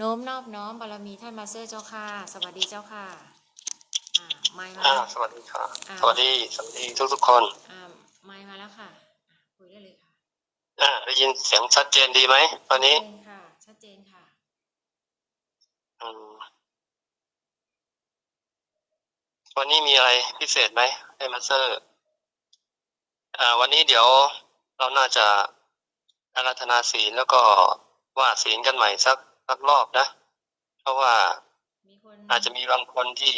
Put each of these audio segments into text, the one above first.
โน้มนอบน้อมบารมีท่านมาสเตอร์เจ้าค่ะ สวัสดีเจ้าค่ะอ่าไมค์มาอ่าแล้วสวัสดีค่ะอ่าสวัสดีสวัสดีทุกทุกๆคนอ่าไมค์มาแล้วค่ะอะคุยได้เลยค่ะอ่าได้ยินเสียงชัดเจนดีไหมตอนนี้ชัดเจนค่ะชัดเจนค่ะอืมวันนี้มีอะไรพิเศษไหมให้มาสเตอร์อ่า วันนี้เดี๋ยวเราน่าจะอาราธนาศีลแล้วก็ว่าศีลกันใหม่สักสัก รอบนะ เพราะว่ามีคนอาจจะมีบางคนที่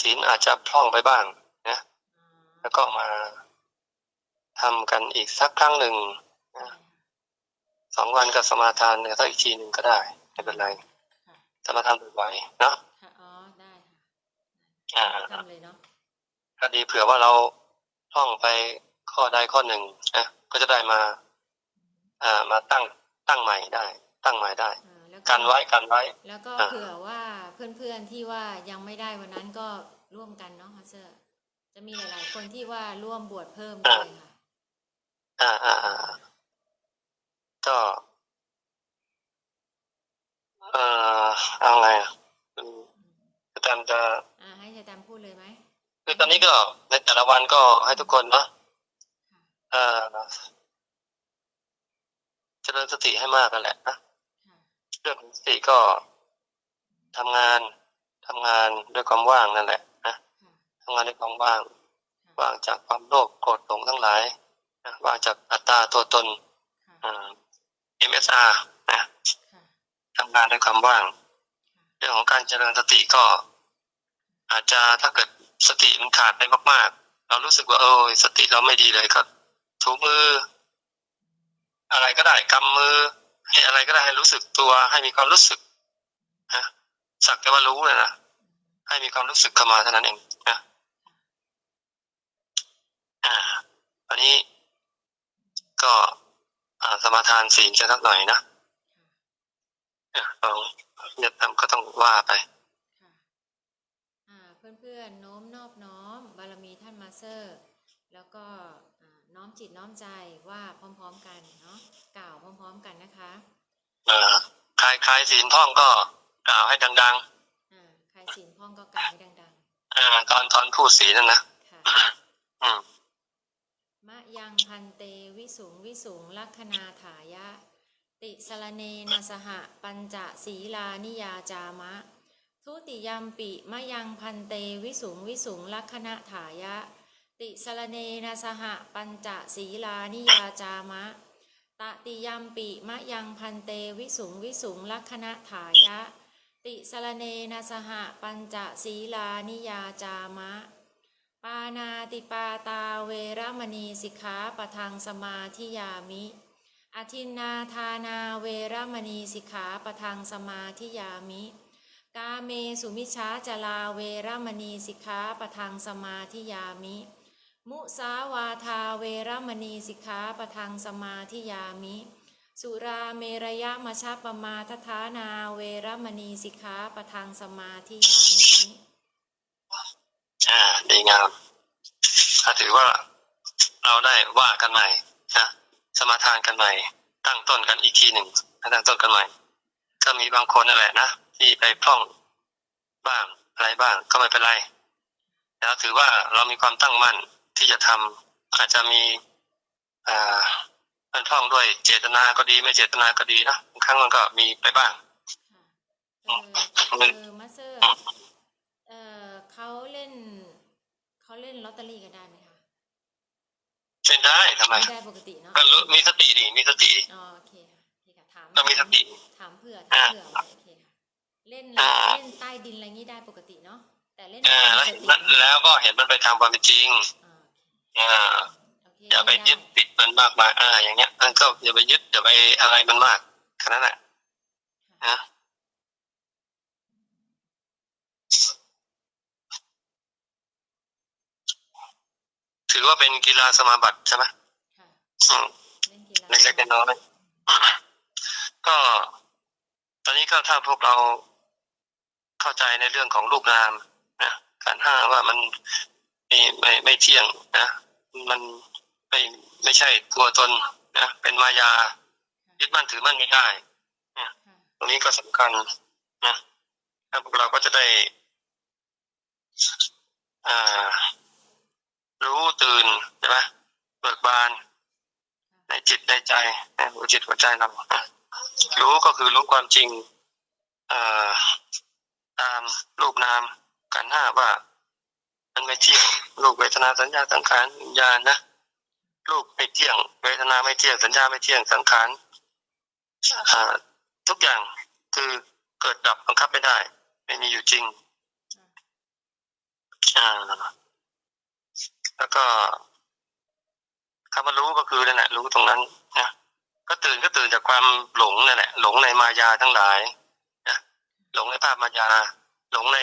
ศีลอาจจะพร่องไปบ้างนะอ่าแล้วก็มาทำกันอีกสักครั้งหนึ่งได้สองวันกับสมาทานเนี่ยถ้าอีกทีหนึ่งก็ได้ไม่เป็นไรค่ะสมาทานบ่อยๆเนาะค่ะอ๋อได้ค่ะอ่าทำเลยเนาะก็ดีเผื่อว่าเราท่องไปข้อใดข้อหนึ่งนะก็จะได้มา อ่ามาตั้งตั้งใหม่ได้ ตั้งใหม่ได้อ่า แล้วกันไว้กันไว้ แล้วก็อ่าเผื่อว่าเพื่อนๆที่ว่ายังไม่ได้วันนั้นก็ร่วมกันเนาะมาสเตอร์จะมีหลายๆคนที่ว่าร่วมบวชเพิ่มด้วยค่ะอ่าอ่าอ่าก็เอ่อเอาไงอะอืมอาจารย์จะอ่าให้อาจารย์พูดเลยไหมคือตอนนี้ก็ในแต่ละวันก็ให้ทุกคนเนาะค่ะเอ่อเจริญสติให้มากกันแหละนะค่ะ เรื่องของสติก็ทำงานทำงานด้วยความว่างนั่นแหละนะค่ะทำงานด้วยความว่างค่ะว่างจากความโลภโกรธหลงทั้งหลายนะว่างจากอัตตาตัวตนค่ะอ่า MSR นะค่ะทำงานด้วยความว่าง เรื่องของการเจริญสติก็ อาจจะถ้าเกิดสติมันขาดไปมากๆ เรารู้สึกว่าเออสติเราไม่ดีเลยก็ถูมือ อะไรก็ได้กำมือ ให้อะไรก็ได้ให้รู้สึกตัว ให้มีความรู้สึกนะสักแต่ว่ารู้เลยนะให้มีความรู้สึกเข้ามาเท่านั้นเองนะอ่าอันนี้ก็อ่าสมาทานศีลกันสักหน่อยนะอะลองเนี่ยทำก็ต้องว่าไปค่ะอ่าเพื่อนๆโน้มนอบน้อมบารมีท่านมาเตอร์ แล้วก็ น้อมจิตน้อมใจว่าพร้อม ๆ กันเนาะกล่าวพร้อม ๆ กันนะคะอ่าใครใครศีลท่องก็กล่าวให้ดังอ่าใครศีลพ่องก็กล่าวให้ดังๆอ่าตอนตอนพูดศีลนั่นนะๆค่ะอืมมะยังพันเตวิสุงวิสุงลักขณาถายะ ติสรเนนะสหปัญจศีลานิยาจามะ ทุติยัมปิมะยังพันเตวิสุงวิสุงลักขณาถายะ ติสรเนนะสหปัญจศีลานิยาจามะ ตติยัมปิมะยังพันเตวิสุงวิสุงลักขณาถายะ ติสรเนนะสหปัญจศีลานิยาจามะ ปานาติปาตาเวรมณีสิกขาปะทังสมาธิยามิอทินนาทานาเวรมณีสิกขาปะทังสมาธิยามิกาเมสุมิชาจลาเวรมณีสิกขาปะทังสมาธิยามิ มุสาวาทาเวรมณีสิกขาปะทังสมาธิยามิ สุราเมรยมชาปมาทฐานาเวรมณีสิกขาปะทังสมาธิยามิอ่าดีงามถ้าถือว่าเราได้ว่ากันใหม่นะสมาทานกันใหม่ ตั้งต้นกันอีกทีหนึ่งตั้งต้นกันใหม่ก็มีบางคนนั่นแหละนะที่ไปพร่องบ้างอะไรบ้างก็ไม่เป็นไรแต่เราถือว่าเรามีความตั้งมั่น ที่จะทำอาจจะมีอ่ามันพร่องด้วยเจตนาก็ดีไม่เจตนาก็ดีนะบางครั้งมันก็มีไปบ้างค่ะเออเออมาสเตอร์เออเขาเล่นเขาเล่นลอตเตอรี่กันได้ไหมคะเช่นได้ทำไมไม่ได้ปกติเนาะก็รู้มีสติดิมีสติดิอ๋อโอเคค่ะโอเคค่ะถามต้องมีสติถามเผื่อถามเผื่อไว้โอเคค่ะเล่นอ่าเล่นใต้ดินอะไรงี้ได้ปกติเนาะแต่เล่นอ่าแบบแล้วมีเห็นสติมันแล้วก็เห็นมันไปทำความเป็นจริง อ่าอ่าโอเคอย่าไปเล่นยึดติดมันมากมายอ่าอย่างเงี้ยมันก็อย่าไปยึดอย่าไปอะไรมันมากแค่นั้นแหละค่ะนะถือว่าเป็นกีฬาสมาบัติใช่ไหมค่ะอืมเล่นกีฬาเล็กๆน้อยๆก็ตอนนี้ก็ถ้าพวกเราเข้าใจในเรื่องของรูปนามนะการห้าว่ามันไม่ไม่ไม่เที่ยงนะ มันไม่ไม่ใช่ตัวตนนะเป็นมายายึดมั่นถือมั่นไม่ได้ค่ะตรงนี้ก็สำคัญนะแล้วพวกเราก็จะได้อ่ารู้ตื่นใช่ไหมเบิกบาน ในจิตในใจในหัวจิตหัวใจเรานะรู้ก็คือรู้ความจริงอ่าตามรูปนามกันห้าว่า มันไม่เที่ยงรูปเวทนาสัญญาสังขารวิญญาณนะรูปไม่เที่ยง เวทนาไม่เที่ยงสัญญาไม่เที่ยงสังขารทุกอย่างคือเกิดดับบังคับไม่ได้ ไม่มีอยู่จริงอ่าแล้วก็คำว่ารู้ก็คือนั่นแหละรู้ตรงนั้นนะก็ตื่นก็ตื่นจากความหลงนั่นแหละหลงในมายาทั้งหลายนะหลงในภาพมายา หลงใน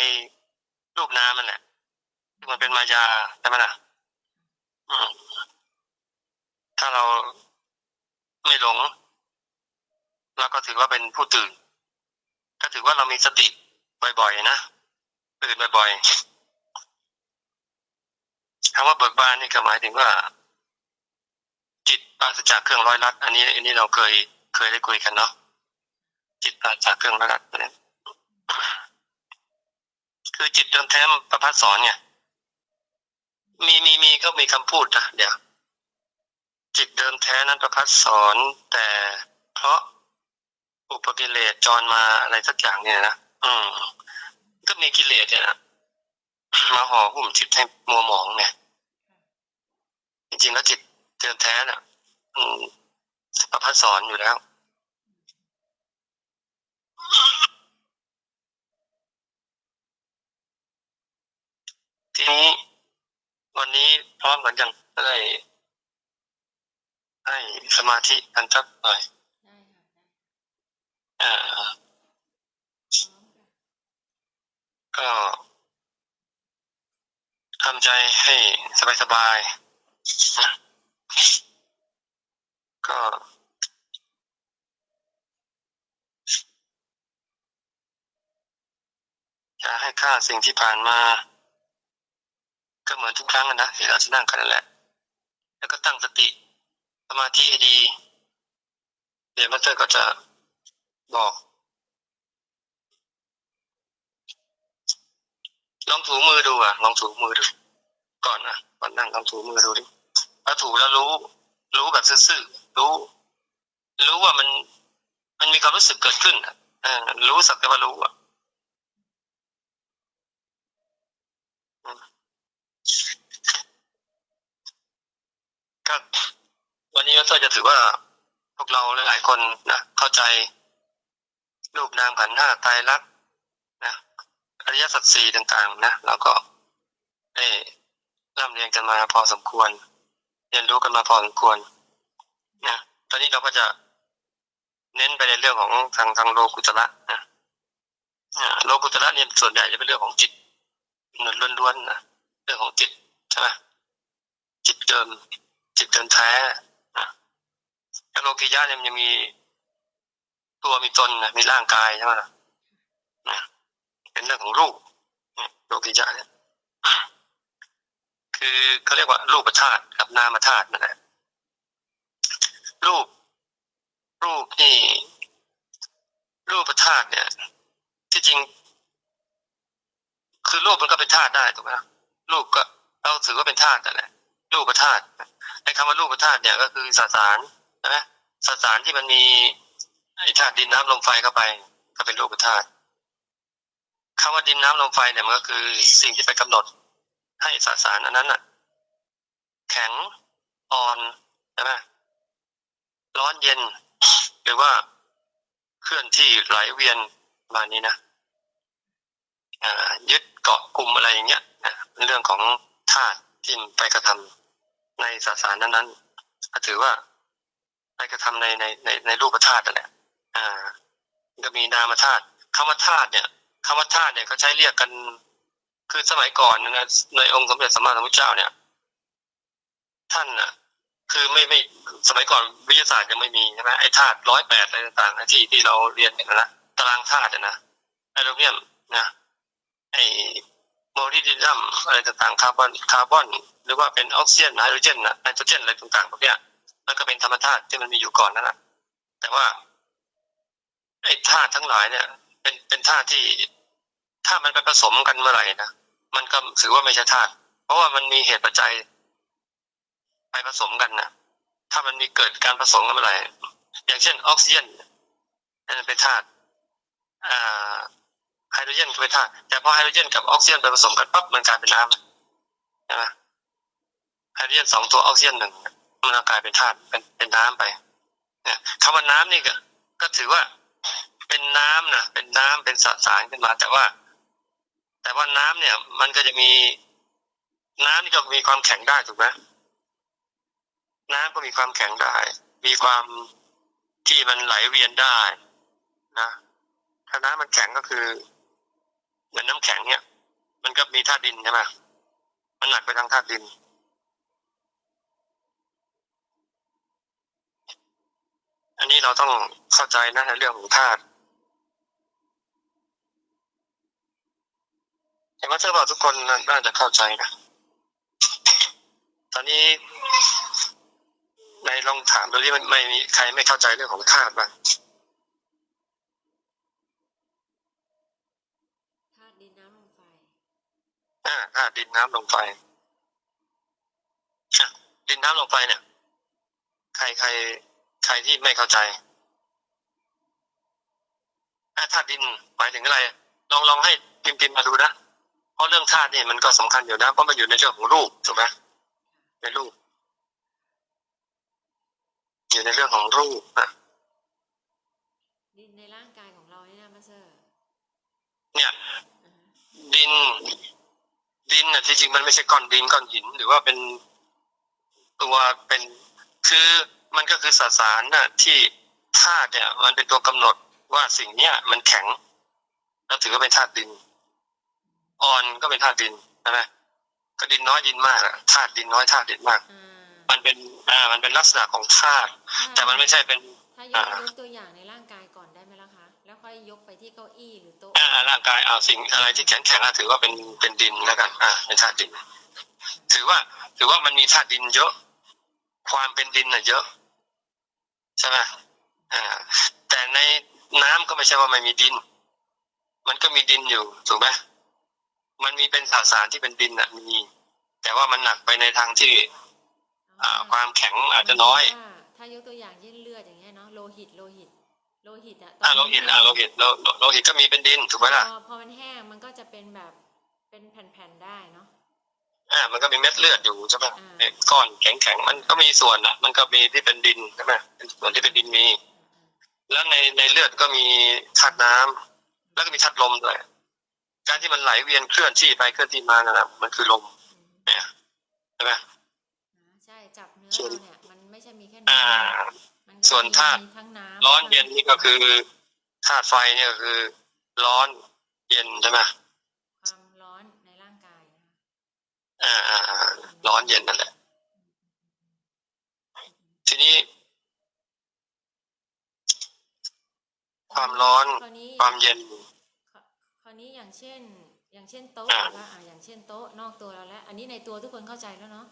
รูปนามนั่นแหละที่ มันเป็นมายาใช่ไหมล่ะถ้าเราไม่หลงเราก็ถือว่าเป็นผู้ตื่น ก็ถือว่าเรามีสติบ่อยๆนะตื่นบ่อยๆคำว่าเบิกบานนี่ก็หมายถึงว่า จิตปราศจากเครื่องร้อยลัด อันนี้ อันนี้เราเคยเคยได้คุยกันเนาะจิตปราศจากเครื่องร้อยลัดเนี่ยคือจิตเดิมแท้ประพัดสอนไง มีมีมีก็มีคำพูดนะเดี๋ยวจิตเดิมแท้นั้นประพัดสอนแต่เพราะอุปกิเลสจรมาอะไรสักอย่างเนี่ยนะอืม ก็มีกิเลสเนี่ยนะมาห่อหุ้มจิตให้มัวหมองไงจริงๆแล้วจิตเดิมแท้น่ะ อืมประพัดสอนอยู่แล้วทีนี้ วันนี้พร้อมกันยังก็ได้ให้สมาธิกันสักหน่อยได้ค่ะได้อ่าพร้อมค่ะก็ทำใจให้สบายๆนะก็อย่าให้ค่าสิ่งที่ผ่านมา ก็เหมือนทุกครั้งอะนะที่เราจะนั่งกันนั่นแหละ แล้วก็ตั้งสติสมาธิให้ดีเดี๋ยวมาสเตอร์ก็จะบอกลองถูมือดูอะลองถูมือดู ก่อนนะก่อนนั่งลองถูมือดูดิถ้าถูแล้วรู้ รู้แบบซื่อๆรู้ รู้ว่ามัน มันมีความรู้สึกเกิดขึ้นอะรู้สักแต่ว่ารู้อะอืม ก็วันนี้ก็จะถือว่าพวกเราหลายๆคนนะเข้าใจรูปนามขันธ์ห้าไตรลักนะอริยสัจสี่ต่าง ๆ นะเราก็ได้ร่ำเรียนกันมาพอสมควร เรียนรู้กันมาพอสมควรนะตอนนี้เราก็จะเน้นไปในเรื่องของทางทางโลกุตระนะโลกุตระเนี่ยส่วนใหญ่จะเป็นเรื่องของจิตล้วนๆนะ รื่องของจิตใช่ไหมจิตเดิมจิตเดิมแท้แล้วโลกิยะเนี่ยมันยังมีตัวมีตนนะมีร่างกายใช่ไหมล่ะนะเป็นเรื่องของรูปโลกิยะเนี่ยคือเขาเรียกว่ารูปธาตุกับนามธาตุนั่นแหละรูป รูปนี่รูปธาตุเนี่ย ที่จริง คือรูปมันก็เป็นธาตุได้ถูกไหม รูปก็เราถือว่าเป็นธาตุกันแหละรูกประธาตุไอ้คำว่ารูกประธาตุเนี่ยก็คือสสารใช่ไหมสสารที่มันมีไอ้ธาตุดินน้ำลมไฟเข้าไป ก็เป็นรูกประธาตุคำว่าดินน้ำลมไฟเนี่ยมันก็คือสิ่งที่ไปกำหนด ให้สสารอันนั้นน่ะ แข็งอ่อนใช่ไหมร้อนเย็น หรือว่าเคลื่อนที่ไหลเวียนมานี้นะอ่ายึดเกาะกลุ่มอะไรอย่างเงี้ย เป็นเรื่องของธาตุที่มันไปกระทำในสสารนั้นๆก็ถือว่าไปกระทำในในในในรูปธาตุนั่นแหละอ่าก็มีนามธาตุคำว่าธาตุเนี่ยคำว่าธาตุเนี่ยเขาใช้เรียกกันคือสมัยก่อนนะในองค์สมเด็จสัมมาสัมพุทธเจ้าเนี่ย ท่านน่ะ คือไม่ไม่สมัยก่อนวิทยาศาสตร์ยังไม่มีใช่ไหมไอ้ธาตุร้อยแปดอะไรต่างๆที่ที่เราเรียนกันนะตารางธาตุนะไอโรเมียมนะไอ โมลิดินัมอะไรต่างๆคาร์บอนคาร์บอน หรือว่าเป็นออกซิเจนไฮโดรเจนนะไนโตรเจนอะไรต่างๆพวกเนี้ยมันก็เป็นธรรมธาตุที่มันมีอยู่ก่อนนั่นแหละแต่ว่าไอ้ธาตุทั้งหลายเนี่ย เป็นเป็นธาตุที่ถ้ามันไปผสมกันเมื่อไหร่นะมันก็ถือว่าไม่ใช่ธาตุเพราะว่ามันมีเหตุปัจจัย ไปผสมกันนะถ้ามันมีเกิดการผสมกันเมื่อไหร่อย่างเช่นออกซิเจนนั่นเป็นธาตุอ่า ไฮโดรเจนก็เป็นธาตุแต่พอไฮโดรเจนกับออกซิเจนไปผสมกันปั๊บมันกลายเป็นน้ำใช่ไหมไฮโดรเจนสองตัวออกซิเจนหนึ่งมันก็กลายเป็นธาตุเป็นเป็นน้ำไปเนี่ยคำว่าน้ำนี่ก็ ก็ถือว่าเป็นน้ำนะเป็นน้ำเป็นสสารขึ้นมา แต่ว่า แต่ว่าน้ำเนี่ย มันก็จะมี น้ำนี่ก็มีความแข็งได้ถูกไหมน้ำก็มีความแข็งได้ มีความที่มันไหลเวียนได้นะถ้าน้ำมันแข็งก็คือ เหมือนน้ำแข็งเนี่ยมันก็มีธาตุดินใช่ไหมมันหนักไปทางธาตุดิน อันนี้เราต้องเข้าใจนะในเรื่องของธาตุเห็นว่าเชื่อว่าทุกคนน่าจะเข้าใจนะ ตอนนี้ในลองถามดูที่มันไม่มีใครไม่เข้าใจเรื่องของธาตุบ้าง ธาตุ ดินน้ำลมไฟ อ่าธาตุดินน้ำลมไฟอะดินน้ำลมไฟเนี่ย ใครใครใครที่ไม่เข้าใจอะธาตุดินหมายถึงอะไร ลองลองให้พิมพ์พิมพ์มาดูนะเพราะเรื่องธาตุนี่มันก็สำคัญอยู่นะเพราะมันอยู่ในเรื่องของรูปถูกไหมในรูป อยู่ในเรื่องของรูปนะดินในร่างกายของเราเนี่ยนะมาสเตอร์เนี่ยอ่าฮะ ดิน ดินน่ะที่จริงมันไม่ใช่ก้อนดินก้อนหิน หรือว่าเป็นตัวเป็นคือมันก็คือสสารน่ะที่ธาตุเนี่ย มันเป็นตัวกำหนดว่าสิ่งเนี้ยมันแข็ง แล้วถือว่าเป็นธาตุดิน อ่อนก็เป็นธาตุดินใช่ไหมก็ดินน้อยดินมากอะธาตุดินน้อยธาตุดินมากอ่ามันเป็นอ่ามันเป็นลักษณะของธาตุแต่มันไม่ใช่เป็นถ้ายอ่ากยกตัวอย่างในร่างกาย แล้วค่อยยกไปที่เก้าอี้หรือโต๊ะอ่าร่างกายเอาสิ่งอะไรที่แข็งแข็งๆอะถือว่าเป็นเป็นดินแล้วกัน อ่าเป็นธาตุดิน ถือว่า ถือว่ามันมีธาตุดินเยอะ ความเป็นดินน่ะเยอะใช่ไหมอ่า แต่ในน้ำก็ไม่ใช่ว่าไม่มีดิน มันก็มีดินอยู่ถูกไหมมันมีเป็นสสารที่เป็นดินอะมี แต่ว่ามันหนักไปในทางที่ อ่า ความแข็งอาจจะน้อยว่าถ้ายกตัวอย่างเช่นเลือดอย่างเงี้ยเนาะโลหิตโลหิต โลหิตอะอ่าโลหิตอ่าโลหิตโลโลโลหิตก็มีเป็นดินถูกไหมล่ะพอพอมันแห้งมันก็จะเป็นแบบเป็นแผ่นๆได้เนาะอ่ามันก็มีเม็ดเลือดอยู่ใช่ไหมอ่าไอ้ก้อนแข็งๆมันก็มีส่วนอะ มันก็มีที่เป็นดินใช่ไหมเป็นส่วนที่เป็นดินมี แล้วในในเลือดก็มีธาตุน้ำแล้วก็มีธาตุลมด้วยการที่มันไหลเวียนเคลื่อนที่ไปเคลื่อนที่มานั่นแหละมันคือลมอืมใช่ไหมอ่าใช่จับเนื้อส่วนเราเนี่ยมันไม่ใช่มีแค่อ่าเนื้อมันก็ ส่วนธาตุมีทั้งน้ำร้อนเย็นนี่ก็คือธาตุไฟเนี่ยก็คือ ร้อนเย็นใช่ไหมความร้อนในร่างกายนะคะอ่าอ่าอ่าร้อนเย็นนั่นแหละ ทีนี้ ความร้อนคราวนี้ความเย็นคราวนี้อย่างเช่น อย่างเช่นโต๊ะอ่านะคะอ่าอย่างเช่นโต๊ะนอกตัวเราแล้ว อันนี้ในตัวทุกคนเข้าใจแล้วเนาะ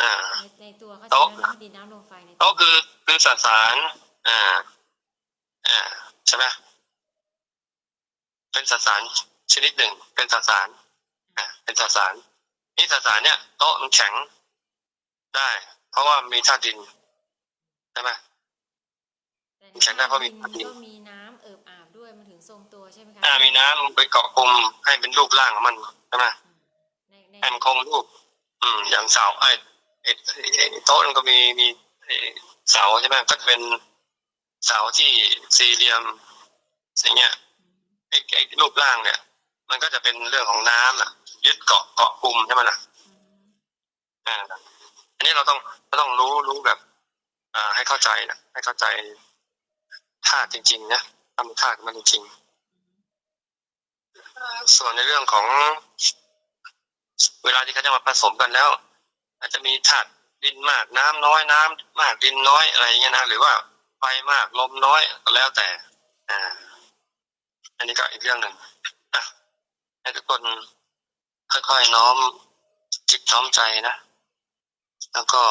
อ่าในในตัวเข้าใจโต๊ะแล้วเนาะดินน้ำลมไฟในตัวก็คือคือสสารอ่าอ่าใช่ไหมเป็นสสารชนิดหนึ่ง เป็นสสารอ่าเป็นสสารนี่สสารเนี่ยโต๊ะมันแข็งได้ เพราะว่ามีธาตุดินใช่ไหมแต่แข็งได้เพราะมีดินธาตุดินก็มีน้ำเอิบอาบด้วยมันถึงทรงตัวใช่ไหมคะอ่ามีน้ำไปเกาะกลุ่มให้เป็นรูปร่างของมันใช่ไหมในในให้มันคงรูป อืมอย่างเสาไอ้ ไอ้โต๊ะมันก็มีมีเสาใช่ไหมก็จะเป็นเสาที่สี่เหลี่ยมอย่างเงี้ยไอ้ไอ้รูปร่างเนี่ย มันก็จะเป็นเรื่องของน้ำอะ ยึดเกาะเกาะกลุ่มใช่ไหมล่ะอ่าอันนี้เราต้องเราต้องรู้รู้แบบ อ่า ให้เข้าใจนะให้เข้าใจธาตุจริง ๆ นะทำธาตุมันจริงส่วนในเรื่องของ เวลาที่เขาจะมาผสมกันแล้ว อาจจะมีถาดดินมากน้ำน้อยน้ำ มากดินน้อยอะไรเงี้ยนะหรือว่าไฟมากลมน้อยก็แล้วแต่ อ่า อันนี้ก็อีกเรื่องหนึ่งอะให้ทุกคนค่อยๆน้อมจิตน้อมใจนะ แล้วก็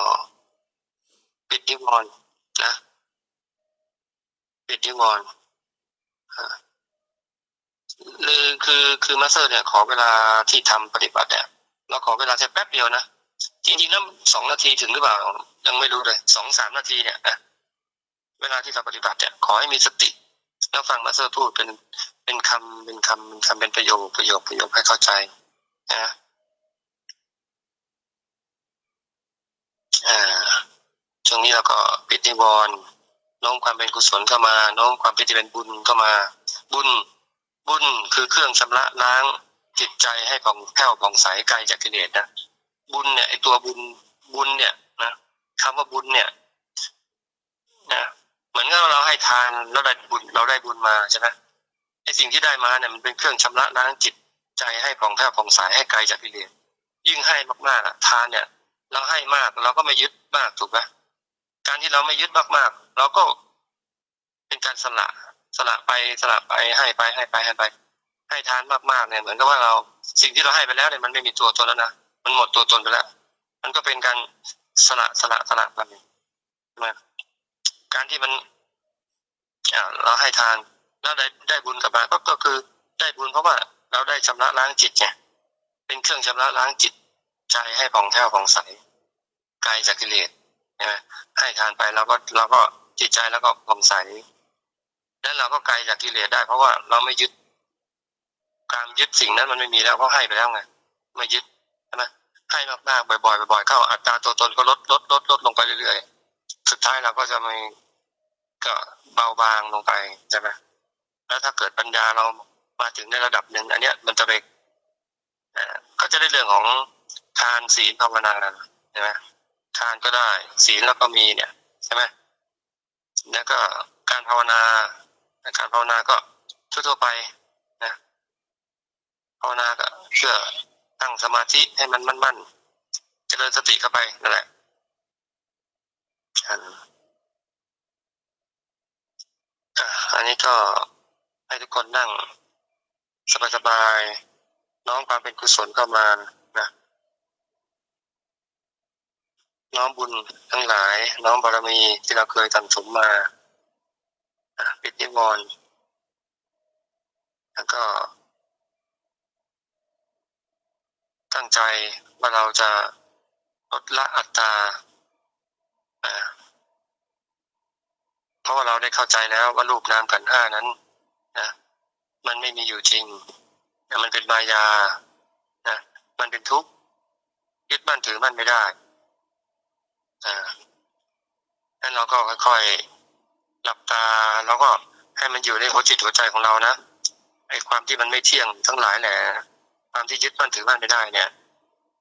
ปิดนิวรณ์นะปิดนิวรณ์คือคือคือมาสเตอร์เนี่ยขอเวลาที่ทำปฏิบัติเนี่ยเราขอเวลาแค่แป๊บเดียวนะ จริงๆแล้วสองนาทีถึงหรือเปล่า ยังไม่รู้เลยสองสามนาทีเนี่ยเวลาที่เราปฏิบัติเนี่ยขอให้มีสติแล้วฟังมาสเตอร์พูดเป็นเป็นคำเป็นคำเป็นคำเป็นประโยคประโยคประโยคให้เข้าใจนะอ่าช่วงนี้เราก็ปิดนิวรณ์โน้มความเป็นกุศลเข้ามาโน้มความเป็นที่เป็นบุญเข้ามา บุญบุญคือเครื่องชำระล้างจิตใจให้ผ่องแผ้วผ่องใสไกลจากกิเลสนะ บุญเนี่ยไอตัวบุญบุญเนี่ยนะคำว่าบุญเนี่ยนะเหมือนกับเราให้ทานแล้วได้บุญเราได้บุญมาใช่ไหมไอสิ่งที่ได้มาเนี่ยมันเป็นเครื่องชำระล้างจิตใจให้ผ่องแผ้วผ่องใสให้ไกลจากกิเลสยิ่งให้มากๆอะทานเนี่ย เราให้มากเราก็ไม่ยึดมากถูกไหมการที่เราไม่ยึดมากๆเราก็เป็นการสละสละไปสละไปให้ไปให้ไปให้ไป ให้ทานมากๆเนี่ยเหมือนกับว่าเราสิ่งที่เราให้ไปแล้วเนี่ยมันไม่มีตัวตนแล้วนะ มันหมดตัวตนไปแล้ว มันก็เป็นการสละสละสละไปนะการที่มันเราให้ทานแล้วได้ได้บุญกลับมาก็ก็คือได้บุญเพราะว่าเราได้ชำระล้างจิตไงเป็นเครื่องชำระล้างจิตใจให้ผ่องแผ้วผ่องใสไกลจากกิเลสใช่ไหมให้ทานไปเราก็เราก็จิตใจแล้วก็ผ่องใสแล้วเราก็ไกลจากกิเลสได้ เพราะว่าเราไม่ยึด การยึดสิ่งนั้นมันไม่มีแล้วเพราะให้ไปแล้วไงไม่ยึด ใช่ไหมให้มากๆบ่อยๆบ่อยๆเข้าอัตราตัวตนก็ลดลดลดลดลงไปเรื่อยๆ สุดท้ายเราก็จะม่ก็เบาบางลงไปใช่ไหมแล้วถ้าเกิดปัญญาเรามาถึงในระดับหนึ่งอันเนี้ยมันจะไปก็จะได้เรื่องของทานศีลภาวนาใช่ไหมทานก็ได้ศีลแล้วก็มีเนี่ยใช่ไหมแล้วก็การภาวนาการภาวนาก็ทั่วๆไปนะภาวนาก็เพื่อ ตั้งสมาธิให้มันมั่นๆเจริญสติเข้าไปนั่นแหละอันอันนี้ก็ให้ทุกคนนั่ง สบายๆน้อมความเป็นกุศลเข้ามานะน้อมบุญทั้งหลาย น้อมบารมีที่เราเคยสั่งสมมาปิดนิวรณ์แล้วก็ ตั้งใจว่าเราจะลดละอัตตาเพราะว่าเราได้เข้าใจแล้วว่ารูปนามขันห้านั้นนะมันไม่มีอยู่จริงนะมันเป็นมายานะมันเป็นทุกข์ยึดมั่นถือมั่นไม่ได้อ่านั้นเราก็ค่อยๆหลับตาแล้วก็ให้มันอยู่ในหัวจิตหัวใจของเรานะไอ้ความที่มันไม่เที่ยงทั้งหลายแหละ ความที่ยึดมั่นถือมั่นไม่ได้เนี่ย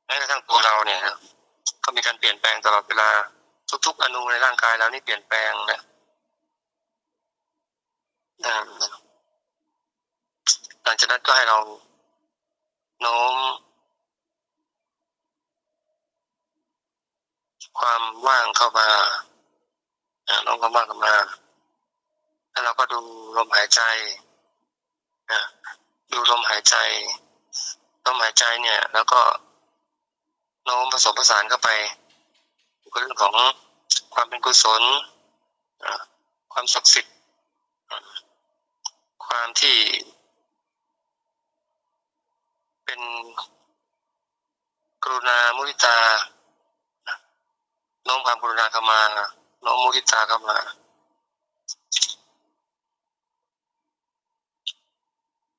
แม้กระทั่งตัวเราเนี่ยก็มีการเปลี่ยนแปลงตลอดเวลาทุก ๆ อนูในร่างกายเรานี่เปลี่ยนแปลงนะหลังจากนั้นก็ให้เราโน้มความว่างเข้ามาโน้มความว่างเข้ามา แล้วเราก็ดูลมหายใจดูลมหายใจ ลมหายใจเนี่ย แล้วก็โน้มผสมผสานเข้าไปเรื่องของความเป็นกุศลความศักดิ์สิทธิ์ความที่ เป็นกรุณามุทิตาโน้มความกรุณาเข้ามาโน้มมุทิตาเข้ามา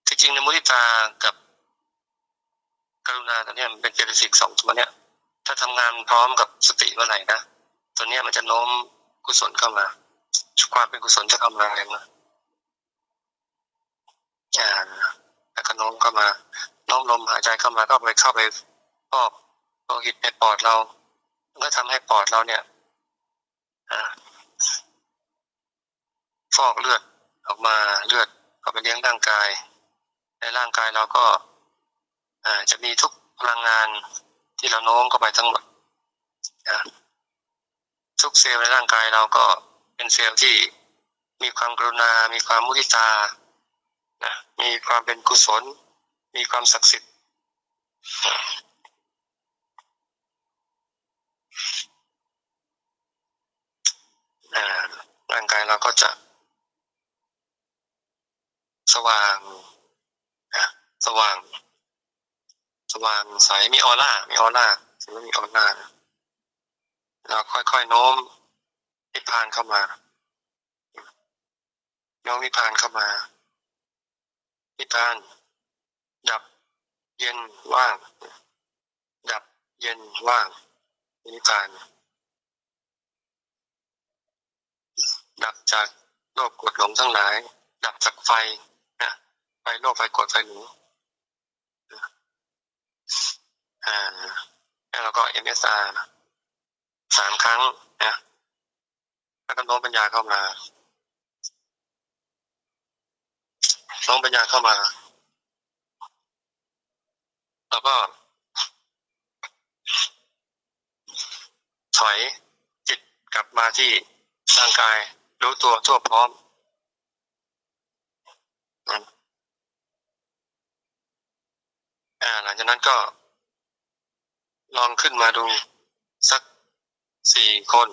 ที่จริงในมุทิตากับ กรุณาตัวเนี้ยมันเป็นเจตสิกสองตัวเนี้ย ถ้าทำงานพร้อมกับสติเมื่อไหร่นะตัวเนี้ยมันจะโน้มกุศลเข้ามาความเป็นกุศลจะเข้ามาแรงนะอ่าแล้วก็โน้มเข้ามาน้อมลมหายใจเข้ามาก็ไปเข้าไปฟอกโลหิตในปอดเราก็ทำให้ปอดเราเนี่ยอ่าฟอกเลือดออกมาเลือดเข้าไปเลี้ยงร่างกาย ในร่างกายเราก็ จะมีทุกพลังงานที่เราโน้มเข้าไปทั้งหมดทุกเซลล์ในร่างกายเราก็เป็นเซลล์ที่มีความกรุณา มีความมุทิตานะมีความเป็นกุศล มีความศักดิ์สิทธิ์ร่างกายเราก็จะ สว่าง สว่าง ว่างใสมีออร่ามีออร่าถือว่ามีออร่าแล้วค่อยๆโน้มนิพพานเข้ามาโน้มนิพพานเข้ามานิพพาน ดับเย็นว่าง ดับเย็นว่างนิพพาน ดับจากโลภกดหลงทั้งหลาย ดับจากไฟนะไฟโลภไฟกดไฟหลง อ่าแล้วเราก็ MSR สามครั้งนะแล้วก็น้มปัญญาเข้ามาน้มปัญญาเข้ามา แล้วก็ ถอยจิตกลับมาที่ร่างกาย รู้ตัวทั่วพร้อมอ่าหลังจากนั้นก็ ลองขึ้นมาดูสักสี่คน